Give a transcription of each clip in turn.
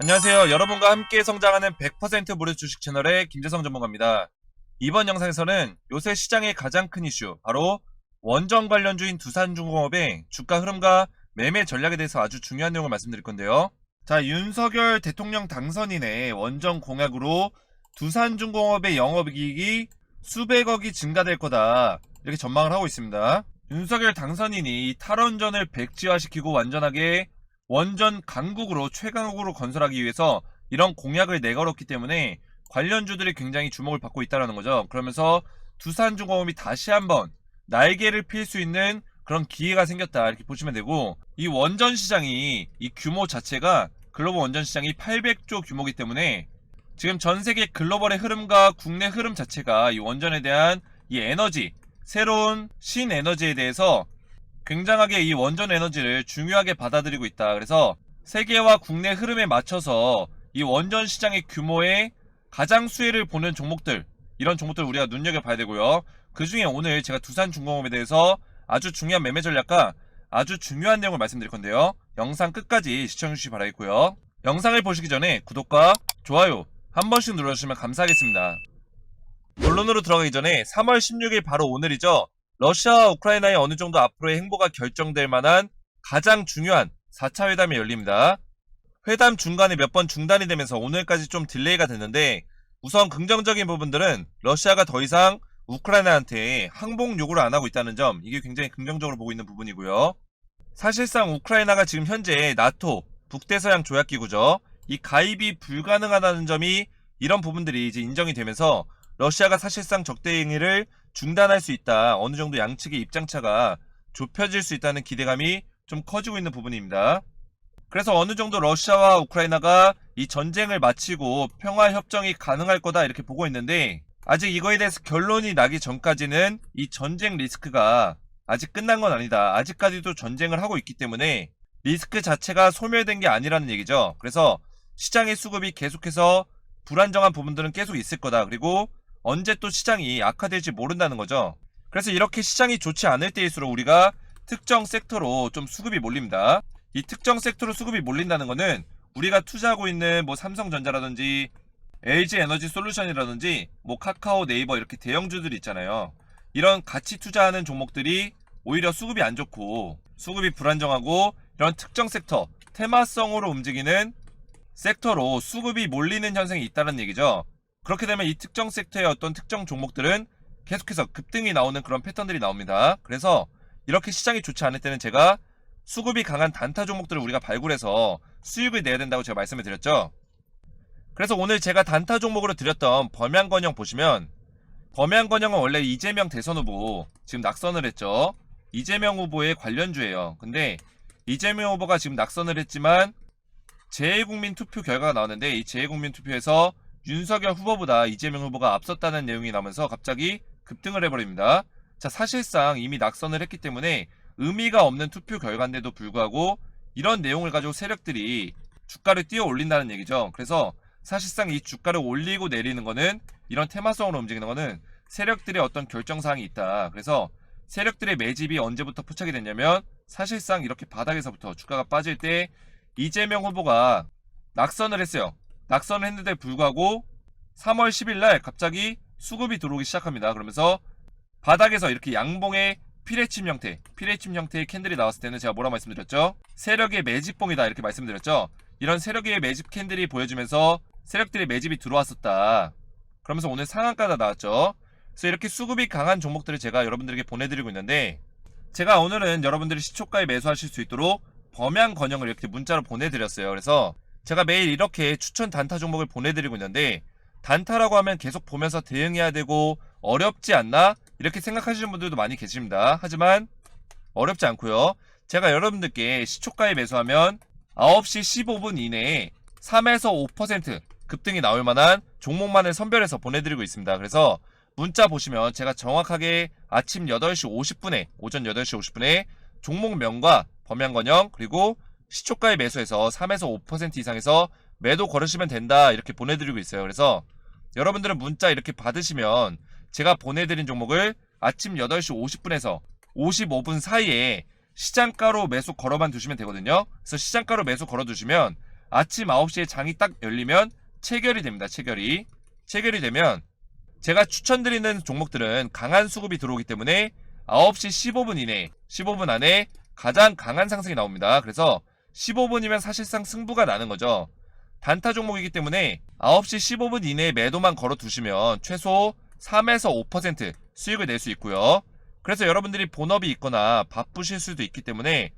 안녕하세요. 여러분과 함께 성장하는 100% 무료 주식 채널의 김재성 전문가입니다. 이번 영상에서는 요새 시장의 가장 큰 이슈, 바로 원전 관련주인 두산중공업의 주가 흐름과 매매 전략에 대해서 아주 중요한 내용을 말씀드릴 건데요. 자, 윤석열 대통령 당선인의 원전 공약으로 두산중공업의 영업이익이 수백억이 증가될 거다. 이렇게 전망을 하고 있습니다. 윤석열 당선인이 이 탈원전을 백지화시키고 완전하게 원전 강국으로 최강국으로 건설하기 위해서 이런 공약을 내걸었기 때문에 관련주들이 굉장히 주목을 받고 있다는 거죠. 그러면서 두산중공업이 다시 한번 날개를 필 수 있는 그런 기회가 생겼다 이렇게 보시면 되고 이 원전 시장이 이 규모 자체가 글로벌 원전 시장이 800조 규모이기 때문에 지금 전 세계 글로벌의 흐름과 국내 흐름 자체가 이 원전에 대한 이 에너지 새로운 신에너지에 대해서 굉장하게 이 원전 에너지를 중요하게 받아들이고 있다. 그래서 세계와 국내 흐름에 맞춰서 이 원전 시장의 규모에 가장 수혜를 보는 종목들 이런 종목들 우리가 눈여겨봐야 되고요. 그 중에 오늘 제가 두산중공업에 대해서 아주 중요한 매매 전략과 아주 중요한 내용을 말씀드릴 건데요. 영상 끝까지 시청해주시기 바라겠고요. 영상을 보시기 전에 구독과 좋아요 한 번씩 눌러주시면 감사하겠습니다. 본론으로 들어가기 전에 3월 16일 바로 오늘이죠. 러시아와 우크라이나의 어느 정도 앞으로의 행보가 결정될 만한 가장 중요한 4차 회담이 열립니다. 회담 중간에 몇 번 중단이 되면서 오늘까지 좀 딜레이가 됐는데 우선 긍정적인 부분들은 러시아가 더 이상 우크라이나한테 항복 요구를 안 하고 있다는 점 이게 굉장히 긍정적으로 보고 있는 부분이고요. 사실상 우크라이나가 지금 현재 나토 북대서양 조약기구죠. 이 가입이 불가능하다는 점이 이런 부분들이 이제 인정이 되면서 러시아가 사실상 적대 행위를 중단할 수 있다. 어느 정도 양측의 입장차가 좁혀질 수 있다는 기대감이 좀 커지고 있는 부분입니다. 그래서 어느 정도 러시아와 우크라이나가 이 전쟁을 마치고 평화 협정이 가능할 거다 이렇게 보고 있는데 아직 이거에 대해서 결론이 나기 전까지는 이 전쟁 리스크가 아직 끝난 건 아니다. 아직까지도 전쟁을 하고 있기 때문에 리스크 자체가 소멸된 게 아니라는 얘기죠. 그래서 시장의 수급이 계속해서 불안정한 부분들은 계속 있을 거다. 그리고 언제 또 시장이 악화될지 모른다는 거죠. 그래서 이렇게 시장이 좋지 않을 때일수록 우리가 특정 섹터로 좀 수급이 몰립니다. 이 특정 섹터로 수급이 몰린다는 거는 우리가 투자하고 있는 뭐 삼성전자라든지 LG 에너지 솔루션이라든지 뭐 카카오 네이버 이렇게 대형주들 있잖아요. 이런 같이 투자하는 종목들이 오히려 수급이 안 좋고 수급이 불안정하고 이런 특정 섹터 테마성으로 움직이는 섹터로 수급이 몰리는 현상이 있다는 얘기죠. 그렇게 되면 이 특정 섹터의 어떤 특정 종목들은 계속해서 급등이 나오는 그런 패턴들이 나옵니다. 그래서 이렇게 시장이 좋지 않을 때는 제가 수급이 강한 단타 종목들을 우리가 발굴해서 수익을 내야 된다고 제가 말씀을 드렸죠. 그래서 오늘 제가 단타 종목으로 드렸던 범양건영 보시면 범양건영은 원래 이재명 대선 후보 지금 낙선을 했죠. 이재명 후보의 관련주예요. 근데 이재명 후보가 지금 낙선을 했지만 재외국민 투표 결과가 나왔는데 이 재외국민 투표에서 윤석열 후보보다 이재명 후보가 앞섰다는 내용이 나오면서 갑자기 급등을 해버립니다. 자, 사실상 이미 낙선을 했기 때문에 의미가 없는 투표 결과인데도 불구하고 이런 내용을 가지고 세력들이 주가를 띄어 올린다는 얘기죠. 그래서 사실상 이 주가를 올리고 내리는 거는 이런 테마성으로 움직이는 거는 세력들의 어떤 결정사항이 있다. 그래서 세력들의 매집이 언제부터 포착이 됐냐면 사실상 이렇게 바닥에서부터 주가가 빠질 때 이재명 후보가 낙선을 했어요. 낙선을 했는데 불구하고 3월 10일 날 갑자기 수급이 들어오기 시작합니다. 그러면서 바닥에서 이렇게 양봉의 피레침 형태, 피레침 형태의 캔들이 나왔을 때는 제가 뭐라 말씀드렸죠? 세력의 매집봉이다 이렇게 말씀드렸죠? 이런 세력의 매집 캔들이 보여주면서 세력들의 매집이 들어왔었다. 그러면서 오늘 상한가가 나왔죠? 그래서 이렇게 수급이 강한 종목들을 제가 여러분들에게 보내드리고 있는데 제가 오늘은 여러분들이 시초가에 매수하실 수 있도록 범양 건영을 이렇게 문자로 보내드렸어요. 그래서 제가 매일 이렇게 추천 단타 종목을 보내드리고 있는데 단타라고 하면 계속 보면서 대응해야 되고 어렵지 않나? 이렇게 생각하시는 분들도 많이 계십니다. 하지만 어렵지 않고요. 제가 여러분들께 시초가에 매수하면 9시 15분 이내에 3에서 5% 급등이 나올 만한 종목만을 선별해서 보내드리고 있습니다. 그래서 문자 보시면 제가 정확하게 아침 8시 50분에 오전 8시 50분에 종목명과 범양건영 그리고 시초가에 매수해서 3에서 5% 이상에서 매도 걸으시면 된다 이렇게 보내드리고 있어요. 그래서 여러분들은 문자 이렇게 받으시면 제가 보내드린 종목을 아침 8시 50분에서 55분 사이에 시장가로 매수 걸어만 두시면 되거든요. 그래서 시장가로 매수 걸어두시면 아침 9시에 장이 딱 열리면 체결이 됩니다. 체결이. 체결이 되면 제가 추천드리는 종목들은 강한 수급이 들어오기 때문에 9시 15분 이내, 15분 안에 가장 강한 상승이 나옵니다. 그래서 15분이면 사실상 승부가 나는 거죠. 단타 종목이기 때문에 9시 15분 이내에 매도만 걸어 두시면 최소 3에서 5% 수익을 낼 수 있고요. 그래서 여러분들이 본업이 있거나 바쁘실 수도 있기 때문에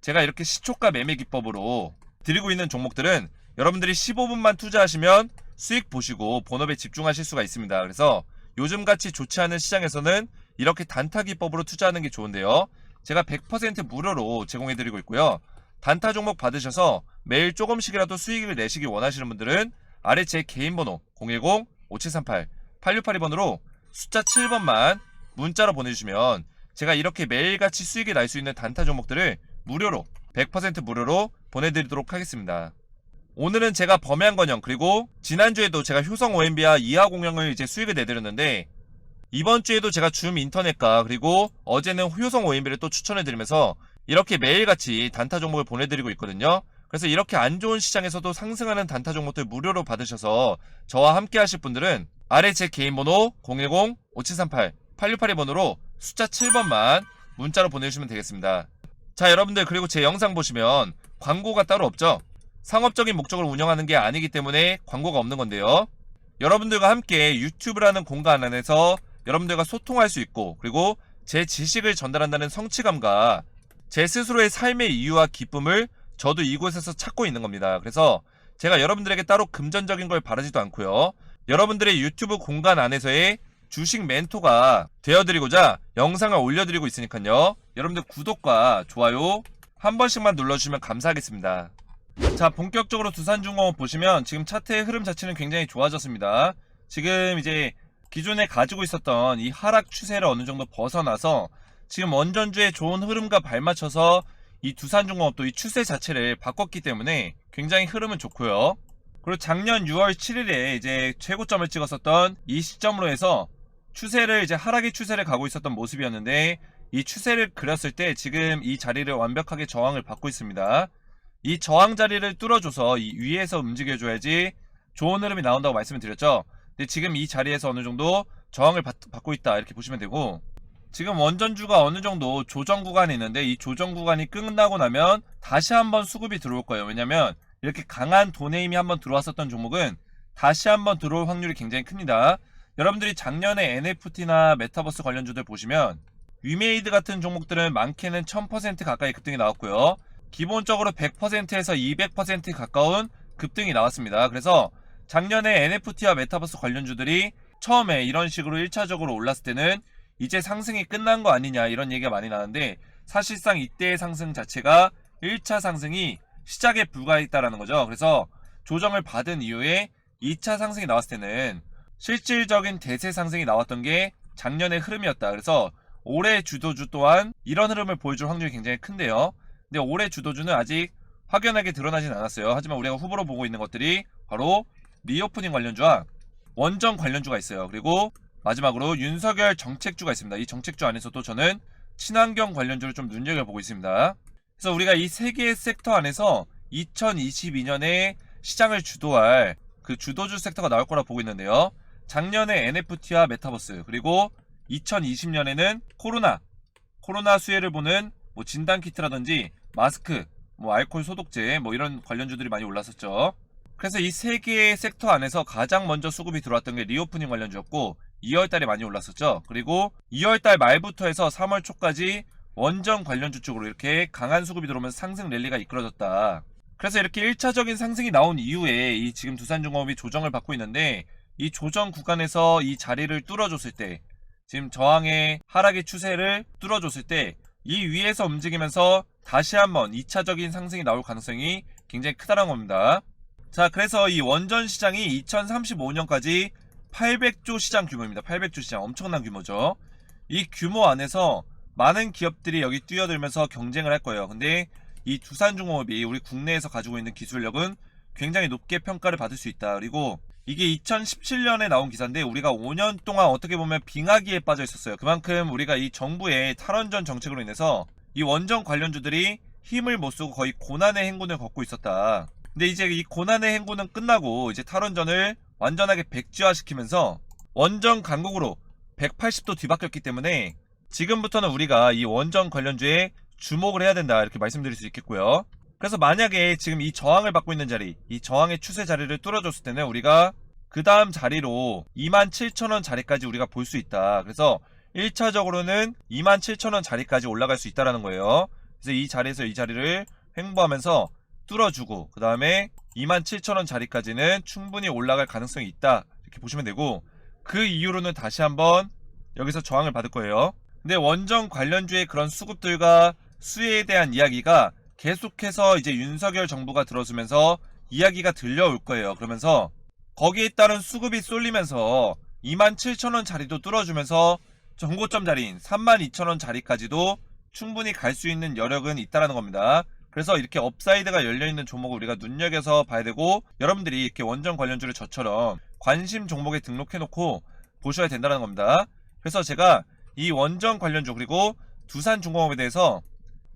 제가 이렇게 시초가 매매 기법으로 드리고 있는 종목들은 여러분들이 15분만 투자하시면 수익 보시고 본업에 집중하실 수가 있습니다. 그래서 요즘 같이 좋지 않은 시장에서는 이렇게 단타 기법으로 투자하는 게 좋은데요. 제가 100% 무료로 제공해드리고 있고요. 단타 종목 받으셔서 매일 조금씩이라도 수익을 내시기 원하시는 분들은 아래 제 개인 번호 010-5738-8682번으로 숫자 7번만 문자로 보내주시면 제가 이렇게 매일같이 수익이 날 수 있는 단타 종목들을 무료로 100% 무료로 보내드리도록 하겠습니다. 오늘은 제가 범양건영 그리고 지난주에도 제가 효성 OMB와 이하 공영을 이제 수익을 내드렸는데 이번 주에도 제가 줌 인터넷과 그리고 어제는 효성 OMB를 또 추천해드리면서 이렇게 매일같이 단타 종목을 보내드리고 있거든요. 그래서 이렇게 안 좋은 시장에서도 상승하는 단타 종목들 무료로 받으셔서 저와 함께 하실 분들은 아래 제 개인 번호 010-5738-8682번으로 숫자 7번만 문자로 보내주시면 되겠습니다. 자 여러분들 그리고 제 영상 보시면 광고가 따로 없죠? 상업적인 목적을 운영하는 게 아니기 때문에 광고가 없는 건데요. 여러분들과 함께 유튜브라는 공간 안에서 여러분들과 소통할 수 있고 그리고 제 지식을 전달한다는 성취감과 제 스스로의 삶의 이유와 기쁨을 저도 이곳에서 찾고 있는 겁니다. 그래서 제가 여러분들에게 따로 금전적인 걸 바라지도 않고요. 여러분들의 유튜브 공간 안에서의 주식 멘토가 되어드리고자 영상을 올려드리고 있으니까요. 여러분들 구독과 좋아요 한 번씩만 눌러주시면 감사하겠습니다. 자, 본격적으로 두산중공업 보시면 지금 차트의 흐름 자체는 굉장히 좋아졌습니다. 지금 이제 기존에 가지고 있었던 이 하락 추세를 어느 정도 벗어나서 지금 원전주의 좋은 흐름과 발맞춰서 이 두산중공업도 이 추세 자체를 바꿨기 때문에 굉장히 흐름은 좋고요. 그리고 작년 6월 7일에 이제 최고점을 찍었었던 이 시점으로 해서 추세를 이제 하락의 추세를 가고 있었던 모습이었는데 이 추세를 그렸을 때 지금 이 자리를 완벽하게 저항을 받고 있습니다. 이 저항 자리를 뚫어줘서 이 위에서 움직여줘야지 좋은 흐름이 나온다고 말씀을 드렸죠. 근데 지금 이 자리에서 어느 정도 저항을 받, 고 있다 이렇게 보시면 되고 지금 원전주가 어느 정도 조정 구간이 있는데 이 조정 구간이 끝나고 나면 다시 한번 수급이 들어올 거예요. 왜냐면 이렇게 강한 돈의 힘이 한번 들어왔었던 종목은 다시 한번 들어올 확률이 굉장히 큽니다. 여러분들이 작년에 NFT나 메타버스 관련주들 보시면 위메이드 같은 종목들은 많게는 1000% 가까이 급등이 나왔고요. 기본적으로 100%에서 200% 가까운 급등이 나왔습니다. 그래서 작년에 NFT와 메타버스 관련주들이 처음에 이런 식으로 1차적으로 올랐을 때는 이제 상승이 끝난 거 아니냐 이런 얘기가 많이 나는데 사실상 이때의 상승 자체가 1차 상승이 시작에 불과했다라는 거죠. 그래서 조정을 받은 이후에 2차 상승이 나왔을 때는 실질적인 대세 상승이 나왔던 게 작년의 흐름이었다. 그래서 올해 주도주 또한 이런 흐름을 보여줄 확률이 굉장히 큰데요. 근데 올해 주도주는 아직 확연하게 드러나진 않았어요. 하지만 우리가 후보로 보고 있는 것들이 바로 리오프닝 관련주와 원전 관련주가 있어요. 그리고 마지막으로 윤석열 정책주가 있습니다. 이 정책주 안에서도 저는 친환경 관련주를 좀 눈여겨보고 있습니다. 그래서 우리가 이 세 개의 섹터 안에서 2022년에 시장을 주도할 그 주도주 섹터가 나올 거라 보고 있는데요. 작년에 NFT와 메타버스 그리고 2020년에는 코로나 코로나 수혜를 보는 뭐 진단 키트라든지 마스크 뭐 알코올 소독제 뭐 이런 관련주들이 많이 올랐었죠. 그래서 이 세 개의 섹터 안에서 가장 먼저 수급이 들어왔던 게 리오프닝 관련주였고 2월달에 많이 올랐었죠. 그리고 2월달 말부터 해서 3월 초까지 원전 관련주 쪽으로 이렇게 강한 수급이 들어오면서 상승 랠리가 이끌어졌다. 그래서 이렇게 1차적인 상승이 나온 이후에 이 지금 두산중공업이 조정을 받고 있는데 이 조정 구간에서 이 자리를 뚫어줬을 때 지금 저항의 하락의 추세를 뚫어줬을 때 이 위에서 움직이면서 다시 한번 2차적인 상승이 나올 가능성이 굉장히 크다는 겁니다. 자, 그래서 이 원전 시장이 2035년까지 800조 시장 규모입니다. 800조 시장 엄청난 규모죠. 이 규모 안에서 많은 기업들이 여기 뛰어들면서 경쟁을 할 거예요. 근데 이 두산중공업이 우리 국내에서 가지고 있는 기술력은 굉장히 높게 평가를 받을 수 있다. 그리고 이게 2017년에 나온 기사인데 우리가 5년 동안 어떻게 보면 빙하기에 빠져 있었어요. 그만큼 우리가 이 정부의 탈원전 정책으로 인해서 이 원전 관련주들이 힘을 못 쓰고 거의 고난의 행군을 걷고 있었다. 근데 이제 이 고난의 행군은 끝나고 이제 탈원전을 완전하게 백지화시키면서 원전 강국으로 180도 뒤바뀌었기 때문에 지금부터는 우리가 이 원전 관련주에 주목을 해야 된다 이렇게 말씀드릴 수 있겠고요. 그래서 만약에 지금 이 저항을 받고 있는 자리, 이 저항의 추세 자리를 뚫어줬을 때는 우리가 그 다음 자리로 27,000원 자리까지 우리가 볼 수 있다. 그래서 1차적으로는 27,000원 자리까지 올라갈 수 있다라는 거예요. 그래서 이 자리에서 이 자리를 횡보하면서 뚫어주고 그 다음에 27,000원 자리까지는 충분히 올라갈 가능성이 있다. 이렇게 보시면 되고 그 이후로는 다시 한번 여기서 저항을 받을 거예요. 근데 원전 관련주의 그런 수급들과 수혜에 대한 이야기가 계속해서 이제 윤석열 정부가 들어서면서 이야기가 들려올 거예요. 그러면서 거기에 따른 수급이 쏠리면서 27,000원 자리도 뚫어주면서 정고점 자리인 32,000원 자리까지도 충분히 갈 수 있는 여력은 있다라는 겁니다. 그래서 이렇게 업사이드가 열려있는 종목을 우리가 눈여겨서 봐야 되고 여러분들이 이렇게 원전 관련주를 저처럼 관심 종목에 등록해놓고 보셔야 된다는 겁니다. 그래서 제가 이 원전 관련주 그리고 두산중공업에 대해서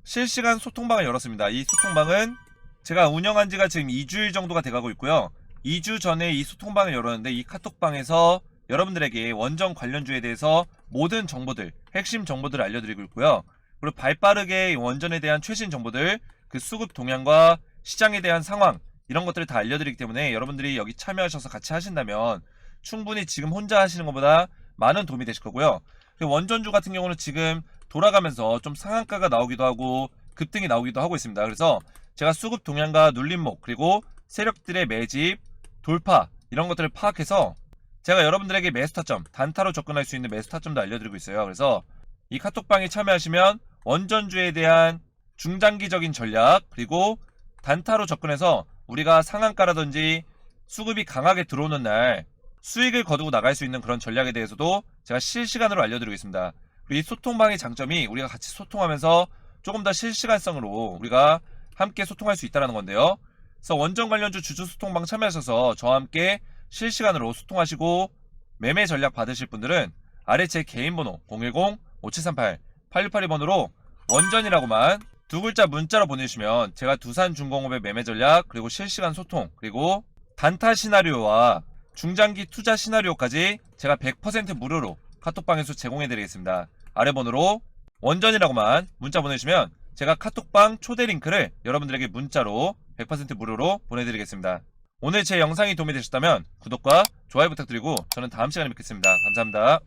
실시간 소통방을 열었습니다. 이 소통방은 제가 운영한 지가 지금 2주일 정도가 돼가고 있고요. 2주 전에 이 소통방을 열었는데 이 카톡방에서 여러분들에게 원전 관련주에 대해서 모든 정보들, 핵심 정보들을 알려드리고 있고요. 그리고 발빠르게 이 원전에 대한 최신 정보들, 그 수급 동향과 시장에 대한 상황, 이런 것들을 다 알려드리기 때문에 여러분들이 여기 참여하셔서 같이 하신다면 충분히 지금 혼자 하시는 것보다 많은 도움이 되실 거고요. 그리고 원전주 같은 경우는 지금 돌아가면서 좀 상한가가 나오기도 하고 급등이 나오기도 하고 있습니다. 그래서 제가 수급 동향과 눌림목 그리고 세력들의 매집, 돌파 이런 것들을 파악해서 제가 여러분들에게 매수 타점, 단타로 접근할 수 있는 매수 타점도 알려드리고 있어요. 그래서 이 카톡방에 참여하시면 원전주에 대한 중장기적인 전략 그리고 단타로 접근해서 우리가 상한가라든지 수급이 강하게 들어오는 날 수익을 거두고 나갈 수 있는 그런 전략에 대해서도 제가 실시간으로 알려드리겠습니다. 이 소통방의 장점이 우리가 같이 소통하면서 조금 더 실시간성으로 우리가 함께 소통할 수 있다는 건데요. 그래서 원전 관련주 주주 소통방 참여하셔서 저와 함께 실시간으로 소통하시고 매매 전략 받으실 분들은 아래 제 개인 번호 010-5738-8682번으로 원전이라고만 두 글자 문자로 보내주시면 제가 두산 중공업의 매매 전략 그리고 실시간 소통 그리고 단타 시나리오와 중장기 투자 시나리오까지 제가 100% 무료로 카톡방에서 제공해드리겠습니다. 아래 번호로 원전이라고만 문자 보내주시면 제가 카톡방 초대 링크를 여러분들에게 문자로 100% 무료로 보내드리겠습니다. 오늘 제 영상이 도움이 되셨다면 구독과 좋아요 부탁드리고 저는 다음 시간에 뵙겠습니다. 감사합니다.